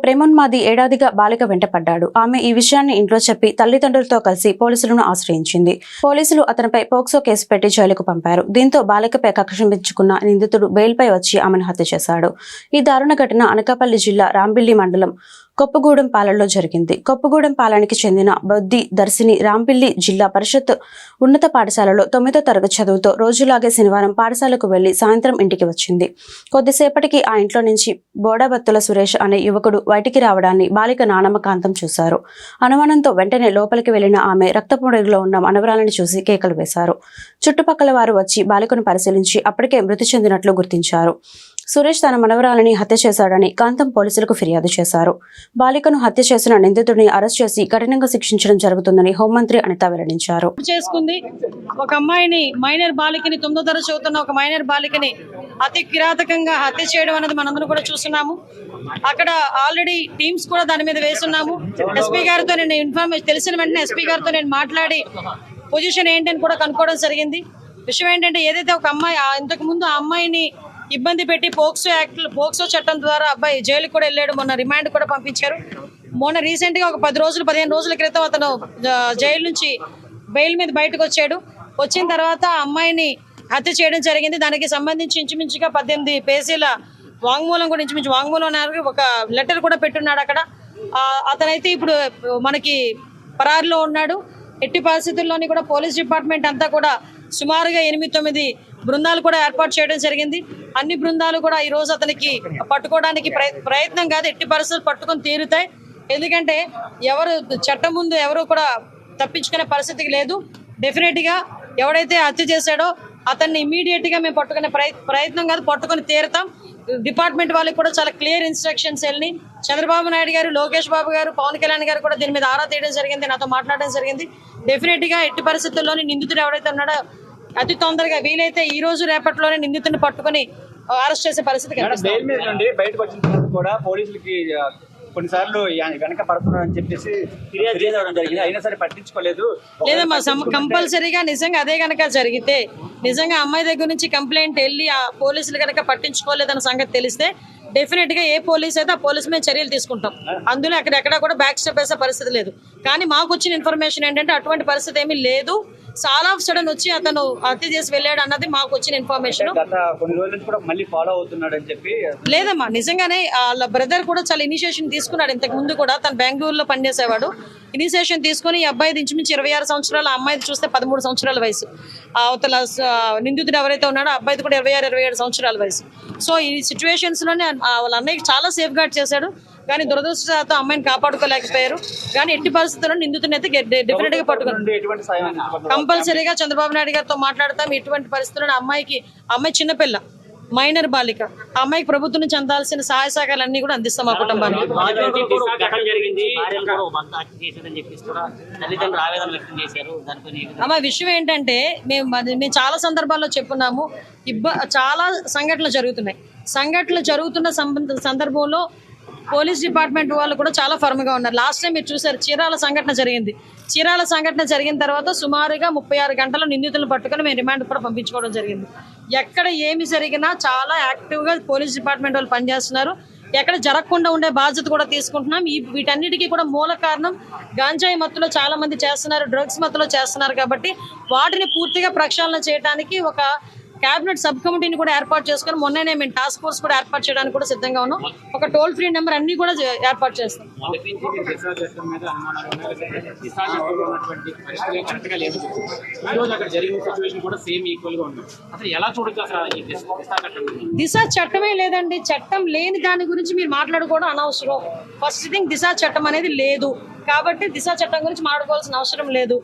ప్రేమోన్మాది ఏడాదిగా బాలిక వెంటపడ్డాడు ఆమె ఈ విషయాన్ని ఇంట్లో చెప్పి తల్లిదండ్రులతో కలిసి పోలీసులను ఆశ్రయించింది. పోలీసులు అతనిపై పోక్సో కేసు పెట్టి జైలుకు పంపారు. దీంతో బాలికపై కక్ష పెంచుకున్న నిందితుడు బెయిల్పై వచ్చి ఆమెను హత్య చేశాడు. ఈ దారుణ ఘటన అనకాపల్లి జిల్లా రాంబిల్లి మండలం కొప్పగూడెం పాలెంలో జరిగింది. కొప్పగూడెం పాలనకి చెందిన బొద్ది దర్శిని రాంపిల్లి జిల్లా పరిషత్ ఉన్నత పాఠశాలలో తొమ్మిదో తరగతి చదువుతో రోజులాగే శనివారం పాఠశాలకు వెళ్ళి సాయంత్రం ఇంటికి వచ్చింది. కొద్దిసేపటికి ఆ ఇంట్లో నుంచి బోడాబత్తుల సురేష్ అనే యువకుడు బయటికి రావడాన్ని బాలిక నానమ్మ కాంతం చూశారు. అనుమానంతో వెంటనే లోపలికి వెళ్ళిన ఆమె రక్తపొడిలో ఉన్న మనవరాలను చూసి కేకలు వేశారు. చుట్టుపక్కల వారు వచ్చి బాలికను పరిశీలించి అప్పటికే మృతి చెందినట్లు గుర్తించారు. సురేష్ తన మనవరాలని హత్య చేశాడని కాంతం పోలీసులకు ఫిర్యాదు చేశారు. బాలికను హత్య చేసిన నిందితుడిని అరెస్ట్ చేసి కఠినంగా శిక్షించడం జరుగుతుందని హోంమంత్రి అనిత వెల్లడించారు. చేసుకుంది. ఒక అమ్మాయిని మైనర్ బాలికని తొమ్మిదో తరగతి చదువుతున్న ఒక మైనర్ బాలికని అతి కిరాతకంగా హత్య చేయడం అనేది మనందరం కూడా చూస్తున్నాము. అక్కడ ఆల్రెడీ టీమ్స్ కూడా దాని మీద వేస్తున్నాము. ఎస్పీ గారితో నేను ఇన్ఫర్మేషన్ తెలిసిన వెంటనే ఎస్పీ గారితో నేను మాట్లాడి పొజిషన్ ఏంటని కూడా కనుక్కోవడం జరిగింది. విషయం ఏంటంటే ఏదైతే ఒక అమ్మాయి ఇంతకు ముందు ఆ అమ్మాయిని ఇబ్బంది పెట్టి పోక్సో యాక్ట్ పోక్సో చట్టం ద్వారా అబ్బాయి జైలుకి కూడా వెళ్ళాడు. మొన్న రిమాండ్ కూడా పంపించారు. మొన్న రీసెంట్గా ఒక పది రోజులు పదిహేను రోజుల క్రితం అతను జైలు నుంచి బెయిల్ మీద బయటకు వచ్చాడు. వచ్చిన తర్వాత అమ్మాయిని హత్య చేయడం జరిగింది. దానికి సంబంధించి ఇంచుమించుగా పద్దెనిమిది పేజీల వాంగ్మూలం కూడా ఇంచుమించు వాంగ్మూలం ఒక లెటర్ కూడా పెట్టున్నాడు అక్కడ. అతనైతే ఇప్పుడు మనకి పరారులో ఉన్నాడు. ఎట్టి పరిస్థితుల్లోని కూడా పోలీస్ డిపార్ట్మెంట్ అంతా కూడా సుమారుగా ఎనిమిది తొమ్మిది బృందాలు కూడా ఏర్పాటు చేయడం జరిగింది. అన్ని బృందాలు కూడా ఈ రోజు అతనికి పట్టుకోవడానికి ప్రయత్నం కాదు ఎట్టి పరిస్థితులు పట్టుకొని తీరుతాయి. ఎందుకంటే ఎవరు చట్టం ముందు ఎవరు కూడా తప్పించుకునే పరిస్థితికి లేదు. డెఫినెట్గా ఎవడైతే హత్య చేశాడో అతన్ని ఇమీడియట్గా మేము పట్టుకునే ప్రయత్నం కాదు పట్టుకొని తీరుతాం. డిపార్ట్మెంట్ వాళ్ళకి కూడా చాలా క్లియర్ ఇన్స్ట్రక్షన్స్ వెళ్ళి చంద్రబాబు నాయుడు గారు లోకేష్ బాబు గారు పవన్ కళ్యాణ్ గారు కూడా దీని మీద ఆరా తీయడం జరిగింది నాతో మాట్లాడడం జరిగింది. డెఫినెట్గా ఎట్టి పరిస్థితుల్లోని నిందితుడు ఎవరైతే ఉన్నాడో అతి తొందరగా వీలైతే ఈ రోజు రేపట్లోనే నిందితుడిని పట్టుకొని అరెస్ట్ చేసే పరిస్థితి కనిపిస్తుంది బయటకు వచ్చిన కూడా పోలీసులకి కొన్నిసార్లు వెనక చెప్పేసి ఫిర్యాదు చేయడం జరిగింది. అయినా సరే పట్టించుకోలేదు. లేదమ్మా కంపల్సరీగా నిజంగా అదే గనక జరిగితే నిజంగా అమ్మాయి దగ్గర నుంచి కంప్లైంట్ వెళ్ళి ఆ పోలీసులు కనుక పట్టించుకోలేదన్న సంగతి తెలిస్తే డెఫినెట్గా ఏ పోలీస్ అయితే ఆ పోలీస్ మీద చర్యలు తీసుకుంటాం. అందులో అక్కడ ఎక్కడ కూడా బ్యాక్ స్టెప్ వేసే పరిస్థితి లేదు. కానీ మాకు వచ్చిన ఇన్ఫర్మేషన్ ఏంటంటే అటువంటి పరిస్థితి ఏమీ లేదు. చాలా ఆఫ్ సడన్ వచ్చి అతను హత్య చేసి వెళ్ళాడు అన్నది మాకు వచ్చిన ఇన్ఫర్మేషన్ లేదమ్మా నిజంగానే వాళ్ళ బ్రదర్ కూడా చాలా ఇనిషియేషన్ తీసుకున్నాడు ఇంతకు ముందు కూడా. తను బెంగళూరులో పనిచేసేవాడు. ఇనిషియేషన్ తీసుకుని ఈ అబ్బాయిది ఇంచుమించు ఇరవై ఆరు సంవత్సరాలు అమ్మాయిది చూస్తే పదమూడు సంవత్సరాల వయసు. అవతల నిందితుడు ఎవరైతే ఉన్నాడో అబ్బాయిది కూడా ఇరవై ఆరు ఇరవై ఏడు సంవత్సరాల వయసు. సో ఈ సిచ్యువేషన్స్లోనే ఆ వాళ్ళ అన్నయ్యకి చాలా సేఫ్ గార్డ్ చేశాడు. కానీ దురదృష్టశాతం అమ్మాయిని కాపాడుకోలేకపోయారు. కానీ ఎట్టి పరిస్థితుల్లో నిందితుడిని అయితే డెఫినెట్గా పట్టుకున్నారు. కంపల్సరీగా చంద్రబాబు నాయుడు గారితో మాట్లాడతాం. ఎటువంటి పరిస్థితుల్లో అమ్మాయికి ఆ అమ్మాయి చిన్నపిల్ల మైనర్ బాలిక ఆ అమ్మాయికి ప్రభుత్వం నుంచి అందాల్సిన సహాయ సహకారాలు అన్ని కూడా అందిస్తాం మా కుటుంబానికి. అమ్మ విషయం ఏంటంటే మేము మేము చాలా సందర్భాల్లో చెప్పున్నాము. ఇబ్బ చాలా సంఘటనలు జరుగుతున్నాయి. సంఘటనలు జరుగుతున్న సంబంధ సందర్భంలో పోలీస్ డిపార్ట్మెంట్ వాళ్ళు కూడా చాలా ఫర్మ్గా ఉన్నారు. లాస్ట్ టైం మీరు చూసారు చీరాల సంఘటన జరిగింది. చీరాల సంఘటన జరిగిన తర్వాత సుమారుగా ముప్పై ఆరు గంటలు నిందితులను పట్టుకొని మేము రిమాండ్ కూడా పంపించుకోవడం జరిగింది. ఎక్కడ ఏమి జరిగినా చాలా యాక్టివ్గా పోలీస్ డిపార్ట్మెంట్ వాళ్ళు పనిచేస్తున్నారు. ఎక్కడ జరగకుండా ఉండే బాధ్యత కూడా తీసుకుంటున్నాం. ఈ వీటన్నిటికీ కూడా మూల కారణం గాంజాయి మత్తులో చాలా మంది చేస్తున్నారు డ్రగ్స్ మత్తులో చేస్తున్నారు కాబట్టి వాటిని పూర్తిగా ప్రక్షాళన చేయడానికి ఒక కేబినెట్ సబ్ కమిటీని కూడా ఏర్పాటు చేసుకొని మొన్ననే మేము టాస్క్ ఫోర్స్ కూడా ఏర్పాటు చేయడానికి కూడా సిద్ధంగా ఉన్నాం. ఒక టోల్ ఫ్రీ నెంబర్ అన్ని కూడా ఏర్పాటు చేస్తాం. దిశా దిశ చట్టమే లేదండి. చట్టం లేని దాని గురించి మీరు మాట్లాడుకోవడం అనవసరం. ఫస్ట్ థింగ్ దిశ చట్టం అనేది లేదు. కాబట్టి దిశ చట్టం గురించి మాట్లాడుకోవాల్సిన అవసరం లేదు.